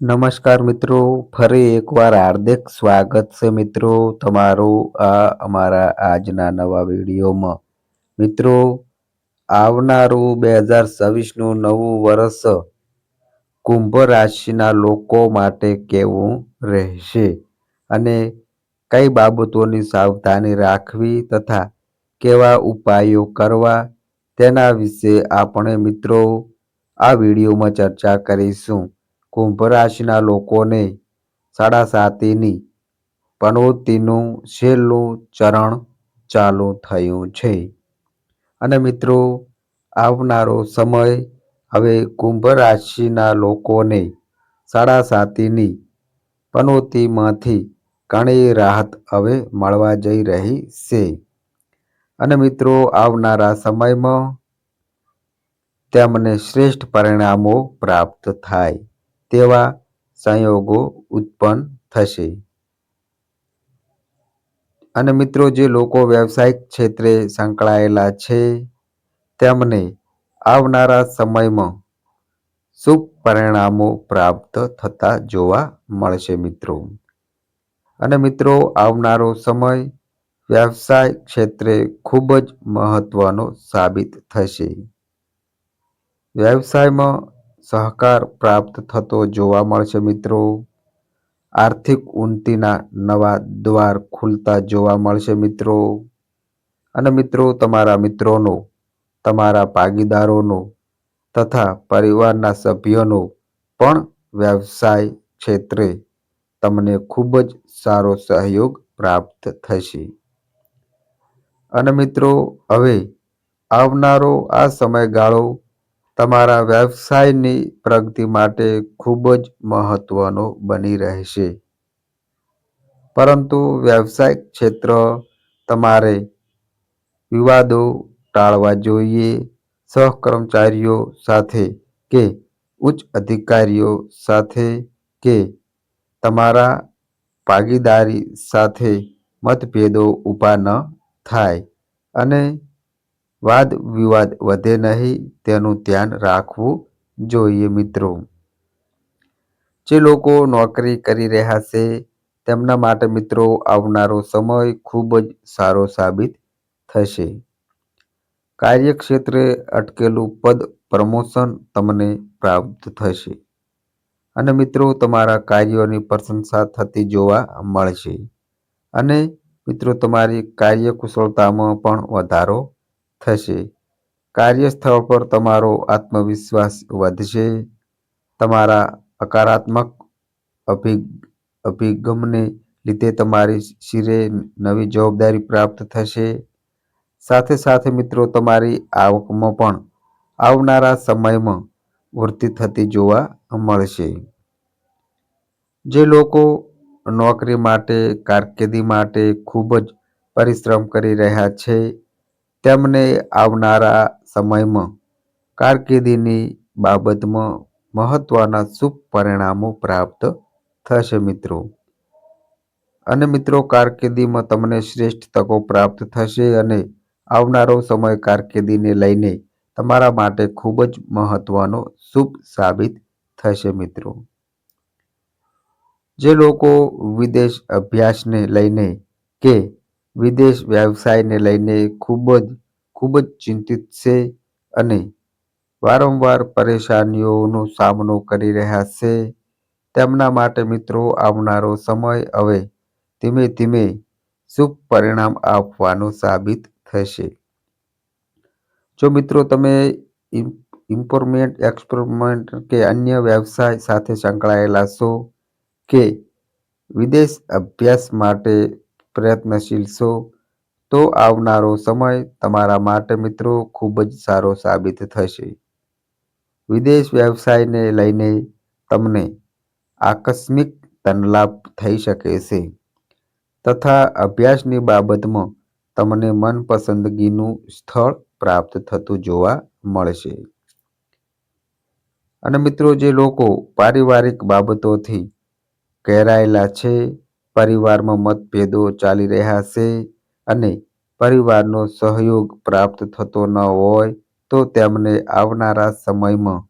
નમસ્કાર મિત્રો, ફરી એકવાર હાર્દિક સ્વાગત છે મિત્રો તમારું આ અમારા આજના નવા વિડીયોમાં. મિત્રો, આવનારું બે હજાર છવ્વીસનું નવું વર્ષ કુંભ રાશિના લોકો માટે કેવું રહેશે અને કઈ બાબતોની સાવધાની રાખવી તથા કેવા ઉપાયો કરવા તેના વિશે આપણે મિત્રો આ વિડીયોમાં ચર્ચા કરીશું. કુંભ રાશિના લોકોને સાડા સાતીની પનોતીનું છેલ્લું ચરણ ચાલુ થયું છે. અને મિત્રો, આવનારો સમય હવે કુંભ રાશિના લોકોને સાડા સાતીની પનોતીમાંથી ઘણી રાહત હવે મળવા જઈ રહી છે. અને મિત્રો, આવનારા સમયમાં તેમને શ્રેષ્ઠ પરિણામો પ્રાપ્ત થાય. તેવા સંયોગો ઉત્પન્ન થશે. અને મિત્રો, જે લોકો વ્યવસાયિક ક્ષેત્રે સંકળાયેલા છે, તેમને આવનારા સમયમાં શુભ પરિણામો પ્રાપ્ત થતા જોવા મળશે મિત્રો. અને મિત્રો, આવનારો સમય વ્યવસાય ક્ષેત્રે ખૂબ જ મહત્વનો સાબિત થશે. વ્યવસાયમાં સહકાર પ્રાપ્ત થતો જોવા મળશે મિત્રો. આર્થિક ઉન્નતિના નવા દ્વાર ખુલતા જોવા મળશે મિત્રો. અને મિત્રો, તમારા મિત્રોનો, તમારા ભાગીદારોનો તથા પરિવારના સભ્યોનો પણ વ્યવસાય ક્ષેત્રે તમને ખૂબ જ સારો સહયોગ પ્રાપ્ત થશે. અને મિત્રો, હવે આવનારો આ સમયગાળો તમારા વ્યવસાયની પ્રગતિ માટે ખૂબ જ મહત્વનો બની રહેશે. પરંતુ વ્યવસાયિક ક્ષેત્ર તમારે વિવાદો ટાળવા જોઈએ. સહકર્મચારીઓ સાથે કે ઉચ્ચ અધિકારીઓ સાથે કે તમારા ભાગીદારી સાથે મતભેદો ઊભા ન થાય. અને વાદ વિવાદ વધે નહીં, તેનું ધ્યાન રાખવું જોઈએ મિત્રો. જે લોકો નોકરી કરી રહ્યા છે, તેમના માટે મિત્રો આવનારો સમય ખૂબ જ સારો સાબિત થશે. કાર્યક્ષેત્રે અટકેલું પદ પ્રમોશન તમને પ્રાપ્ત થશે અને મિત્રો તમારા કાર્યોની પ્રશંસા થતી જોવા મળશે. અને મિત્રો તમારી કાર્યકુશળતામાં પણ વધારો થશે. કાર્યસ્થળ પર તમારો આત્મવિશ્વાસ વધશે. તમારા હકારાત્મક અભિ અભિગમને લીધે તમારી શિરે નવી જવાબદારી પ્રાપ્ત થશે. સાથે સાથે મિત્રો, તમારી આવકમાં પણ આવનારા સમયમાં વૃદ્ધિ થતી જોવા મળશે. જે લોકો નોકરી માટે, કારકિર્દી માટે ખૂબ જ પરિશ્રમ કરી રહ્યા છે તેમને આવનારા સમયમાં કારકિર્દીની બાબતમાં મહત્વના શુભ પરિણામો પ્રાપ્ત થશે મિત્રો. અને મિત્રો, કારકિર્દીમાં તમને શ્રેષ્ઠ તકો પ્રાપ્ત થશે અને આવનારો સમય કારકિર્દીને લઈને તમારા માટે ખૂબ જ મહત્વનો શુભ સાબિત થશે મિત્રો. જે લોકો વિદેશ અભ્યાસને લઈને કે વિદેશ વ્યવસાયને લઈને ખૂબ જ ખૂબ જ ચિંતિત છે અને વારંવાર પરેશાનીઓનો સામનો કરી રહ્યા છે. તેમના માટે મિત્રો, આવનારો સમય હવે ધીમે ધીમે શુભ પરિણામ આપવાનું સાબિત થશે. જો મિત્રો તમે ઇમ્પોર્મેન્ટ એક્સપેરિમેન્ટ કે અન્ય વ્યવસાય સાથે સંકળાયેલા છો કે વિદેશ અભ્યાસ માટે પ્રયત્નશીલ છો, તો આવનારો સમય તમારા માટે મિત્રો ખૂબ જ સારો સાબિત થશે. વિદેશ વ્યવસાયને લઈને તમને આકસ્મિક ધનલાભ થઈ શકે છે. તથા અભ્યાસની બાબતમાં તમને મનપસંદગીનું સ્થળ પ્રાપ્ત થતું જોવા મળશે. અને મિત્રો જે લોકો પારિવારિક બાબતોથી ઘેરાયેલા છે પરિવારમાં મતભેદો ચાલી રહ્યા છે અને પરિવારનો સહયોગ પ્રાપ્ત થતો ન હોય તો તેમને આવનારા સમયમાં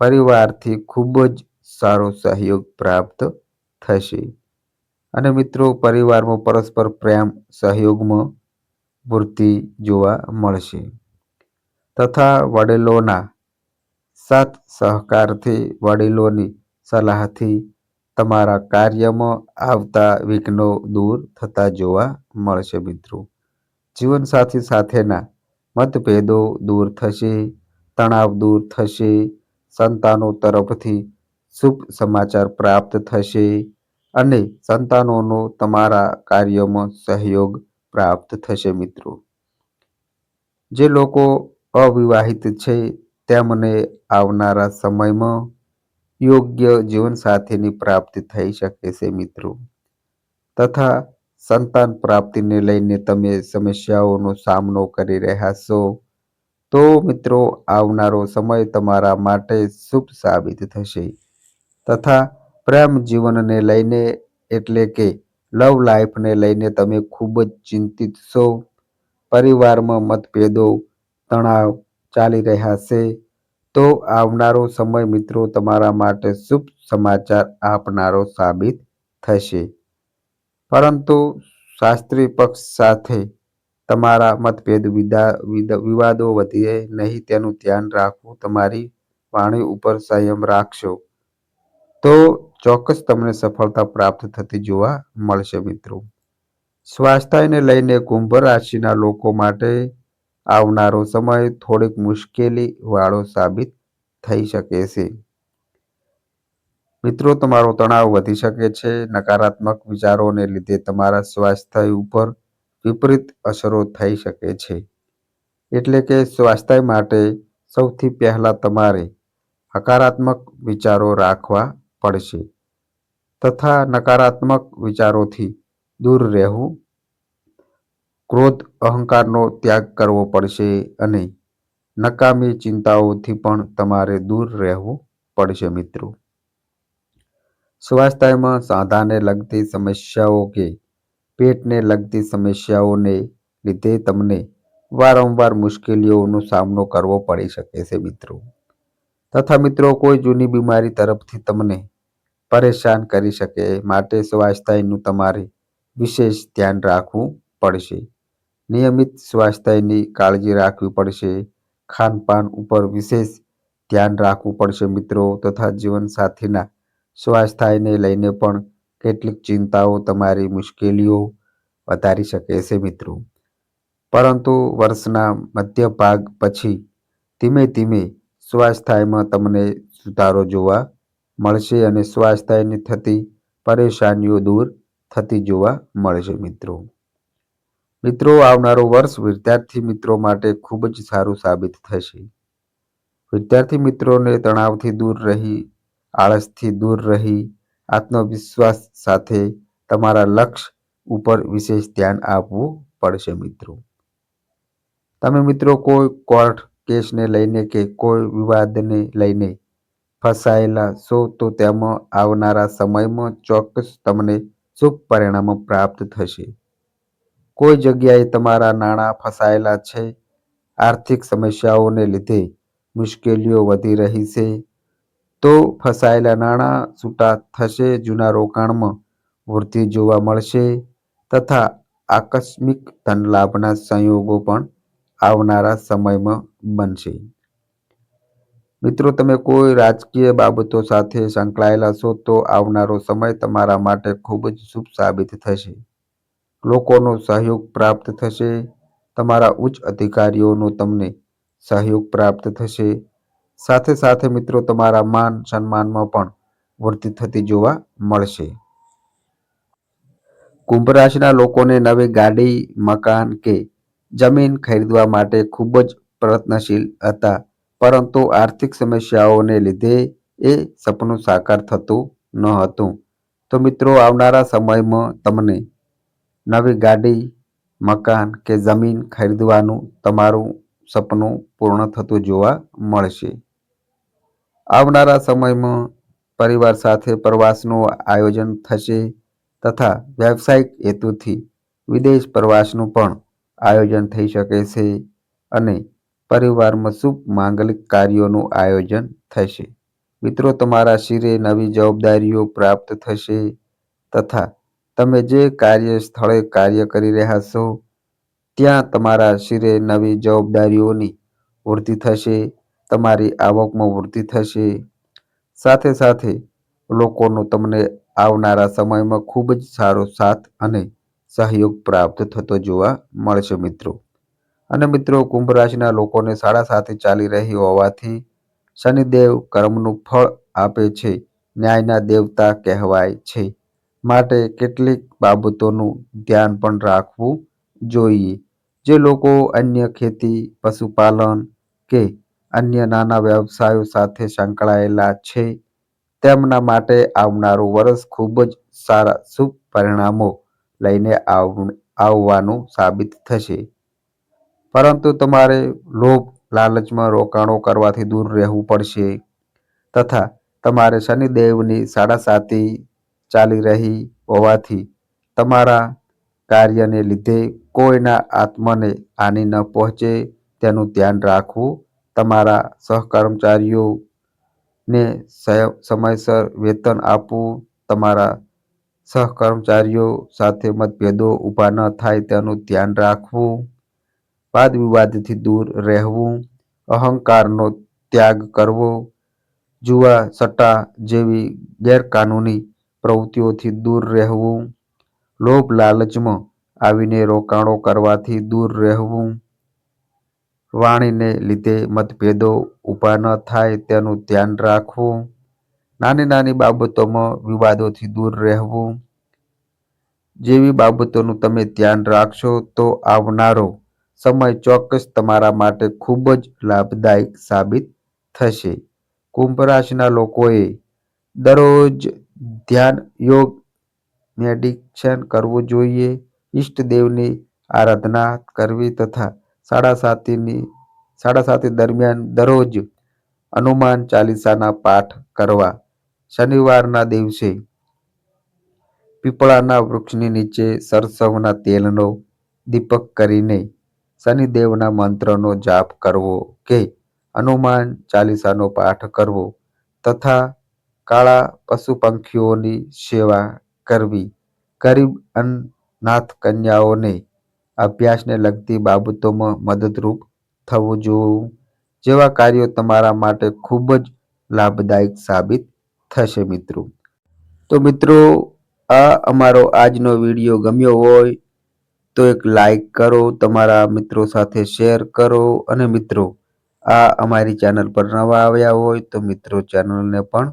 પરિવારથી ખૂબ જ સારો સહયોગ પ્રાપ્ત થશે. અને મિત્રો, પરિવારમાં પરસ્પર પ્રેમ, સહયોગમાં પૂર્તિ જોવા મળશે. તથા વડીલોના સાથ સહકારથી વડીલોની સલાહથી તમારા કાર્યમાં આવતા વિઘ્નો દૂર થતા જોવા મળશે મિત્રો. જીવનસાથી સાથેના મતભેદો દૂર થશે, તણાવ દૂર થશે, સંતાનો તરફથી શુભ સમાચાર પ્રાપ્ત થશે અને સંતાનોનો તમારા કાર્યોમાં સહયોગ પ્રાપ્ત થશે મિત્રો. જે લોકો અવિવાહિત છે, તેમને આવનારા સમયમાં યોગ્ય જીવનસાથીની પ્રાપ્તિ થઈ શકે છે મિત્રો. તથા સંતાન પ્રાપ્તિને લઈને તમે સમસ્યાઓનો સામનો કરી રહ્યા છો, તો મિત્રો આવનારો સમય તમારા માટે શુભ સાબિત થશે. તથા પ્રેમ જીવનને લઈને એટલે કે લવ લાઈફને લઈને તમે ખૂબ જ ચિંતિત છો. પરિવારમાં મતભેદો, તણાવ ચાલી રહ્યા છે. તો આવનારો સમય મિત્રો તમારા માટે શુભ સમાચાર આપનારો સાબિત થશે. પરંતુ શાસ્ત્રી પક્ષ સાથે તમારા મતભેદ વિવાદો વધે નહીં તેનું ધ્યાન રાખવું તમારી વાણી ઉપર સંયમ રાખશો. તો ચોક્કસ તમને સફળતા પ્રાપ્ત થતી જોવા મળશે મિત્રો. સ્વાસ્થ્યને લઈને કુંભ રાશિના લોકો માટે આવનારો સમય થોડીક મુશ્કેલી વાળો સાબિત થઈ શકે છે. મિત્રો, તમારો તણાવ વધી શકે છે. નકારાત્મક વિચારોને લીધે તમારા સ્વાસ્થ્ય ઉપર વિપરીત અસરો થઈ શકે છે. એટલે કે સ્વાસ્થ્ય માટે સૌથી પહેલાં તમારે હકારાત્મક વિચારો રાખવા પડશે તથા નકારાત્મક વિચારોથી દૂર રહેવું ક્રોધ, અહંકારનો ત્યાગ કરવો પડશે અને નકામી ચિંતાઓથી પણ તમારે દૂર રહેવું પડશે મિત્રો. સ્વાસ્થ્યમાં સાંધાને લગતી સમસ્યાઓ કે પેટને લગતી સમસ્યાઓને લીધે તમને વારંવાર મુશ્કેલીઓનો સામનો કરવો પડી શકે છે મિત્રો. તથા મિત્રો, કોઈ જૂની બીમારી તરફથી તમને પરેશાન કરી શકે, માટે સ્વાસ્થ્યનું તમારે વિશેષ ધ્યાન રાખવું પડશે. નિયમિત સ્વાસ્થ્યની કાળજી રાખવી પડશે. ખાનપાન ઉપર વિશેષ ધ્યાન રાખવું પડશે મિત્રો તથા જીવનસાથીના સ્વાસ્થ્યને લઈને પણ કેટલીક ચિંતાઓ તમારી મુશ્કેલીઓ વધારી શકે છે મિત્રો. પરંતુ વર્ષના મધ્ય ભાગ પછી ધીમે ધીમે સ્વાસ્થ્યમાં તમને સુધારો જોવા મળશે અને સ્વાસ્થ્યની થતી પરેશાનીઓ દૂર થતી જોવા મળશે મિત્રો. મિત્રો, આવનારું વર્ષ વિદ્યાર્થી મિત્રો માટે ખૂબ જ સારું સાબિત થશે. વિદ્યાર્થી મિત્રોને તણાવથી દૂર રહી, આળસથી દૂર રહી, આત્મવિશ્વાસ સાથે તમારા લક્ષ્ય ઉપર વિશેષ ધ્યાન આપવું પડશે મિત્રો. તમે મિત્રો, કોઈ કોર્ટ કેસને લઈને કે કોઈ વિવાદને લઈને ફસાયેલા છો, તો તેમાં આવનારા સમયમાં ચોક્કસ તમને શુભ પરિણામો પ્રાપ્ત થશે. કોઈ જગ્યાએ તમારા નાણાં ફસાયેલા છે? આર્થિક સમસ્યાઓને લીધે મુશ્કેલીઓ વધી રહી છે. તો ફસાયેલા નાણાં છૂટા થશે, જૂના રોકાણમાં વૃદ્ધિ જોવા મળશે તથા આકસ્મિક ધન લાભના સંયોગો પણ આવનારા સમયમાં બનશે. મિત્રો, તમે કોઈ રાજકીય બાબતો સાથે સંકળાયેલા છો તો આવનારો સમય તમારા માટે ખૂબ જ શુભ સાબિત થશે. લોકોનો સહયોગ પ્રાપ્ત થશે. તમારા ઉચ્ચ અધિકારીઓનો તમને સહયોગ પ્રાપ્ત થશે. સાથે સાથે મિત્રો, તમારા માન સન્માનમાં પણ વૃદ્ધિ થતી જોવા મળશે. કુંભ રાશિના લોકોને નવી ગાડી, મકાન કે જમીન ખરીદવા માટે ખૂબ જ પ્રયત્નશીલ હતા. પરંતુ આર્થિક સમસ્યાઓને લીધે એ સપનું સાકાર થતું ન હતું. તો મિત્રો, આવનારા સમયમાં તમને નવી ગાડી, મકાન કે જમીન ખરીદવાનું તમારું સપનું પૂર્ણ થતું જોવા મળશે. આવનારા સમયમાં પરિવાર સાથે પ્રવાસનું આયોજન થશે તથા વ્યવસાયિક હેતુથી વિદેશ પ્રવાસનું પણ આયોજન થઈ શકે છે અને પરિવારમાં શુભ માંગલિક કાર્યોનું આયોજન થશે. મિત્રો, તમારા શિરે નવી જવાબદારીઓ પ્રાપ્ત થશે તથા તમે જે કાર્ય સ્થળે કાર્ય કરી રહ્યા છો, ત્યાં તમારા શિરે નવી જવાબદારીઓની વૃદ્ધિ થશે, તમારી આવકમાં વૃદ્ધિ થશે. સાથે સાથે, લોકોનો તમને આવનારા સમયમાં ખૂબ જ સારો સાથ અને સહયોગ પ્રાપ્ત થતો જોવા મળશે મિત્રો. અને મિત્રો, કુંભ રાશિના લોકોને સાડા સાથે ચાલી રહી હોવાથી શનિદેવ કર્મનું ફળ આપે છે. ન્યાયના દેવતા કહેવાય છે. માટે કેટલીક બાબતોનું ધ્યાન પણ રાખવું જોઈએ. જે લોકો અન્ય ખેતી, પશુપાલન કે અન્ય નાના વ્યવસાયો સાથે સંકળાયેલા છે, તેમના માટે આવનારું વર્ષ ખૂબ જ સારા શુભ પરિણામો લઈને આવવાનું સાબિત થશે. પરંતુ તમારે લોભ, લાલચમાં રોકાણો કરવાથી દૂર રહેવું પડશે તથા તમારે શનિદેવની સાડાસાતી ચાલી રહી હોવાથી તમારા કાર્યને લીધે કોઈના આત્માને હાનિ ન પહોંચે. તેનું ધ્યાન રાખવું તમારા સહકર્મચારીઓને સમયસર વેતન આપવું. તમારા સહકર્મચારીઓ સાથે મતભેદો ઊભા ન થાય તેનું ધ્યાન રાખવું. વાદ વિવાદથી દૂર રહેવું. અહંકારનો ત્યાગ કરવો. જુવા સટ્ટા જેવી ગેરકાનૂની પ્રવૃત્તિઓથી દૂર રહેવું, લોભ લાલચમાં આવીને રોકાણો કરવાથી દૂર રહેવું, વાણીને લીધે મતભેદો ઊભા ન થાય તેનું ધ્યાન રાખવું, નાની નાની બાબતોમાં વિવાદોથી દૂર રહેવું. જેવી બાબતોનું તમે ધ્યાન રાખશો તો આવનારો સમય ચોક્કસ તમારા માટે ખૂબ જ લાભદાયક સાબિત થશે. કુંભ રાશિના લોકોએ દરરોજ ધ્યાન યોગ, મેડિટેશન કરવું જોઈએ. ઈષ્ટદેવની આરાધના કરવી તથા સાડા સાતીની, સાડા સાતી દરમિયાન દરરોજ હનુમાન ચાલીસાના પાઠ કરવા. શનિવારના દિવસે પીપળાના વૃક્ષની નીચે સરસવના તેલનો દીપક કરીને શનિદેવના મંત્રનો જાપ કરવો કે હનુમાન ચાલીસાનો પાઠ કરવો તથા કાળા પશુ પંખીઓની સેવા કરવી. ગરીબ અનાથ કન્યાઓને અભ્યાસને લગતી બાબતોમાં મદદરૂપ થવું જોવું, જેવા કાર્યો તમારા માટે ખૂબ જ લાભદાયક સાબિત થશે મિત્રો. તો મિત્રો, આ અમારો આજનો વીડિયો ગમ્યો હોય તો એક લાઈક કરો, તમારા મિત્રો સાથે શેર કરો અને મિત્રો, આ અમારી ચેનલ પર નવા આવ્યા હોય તો મિત્રો ચેનલને પણ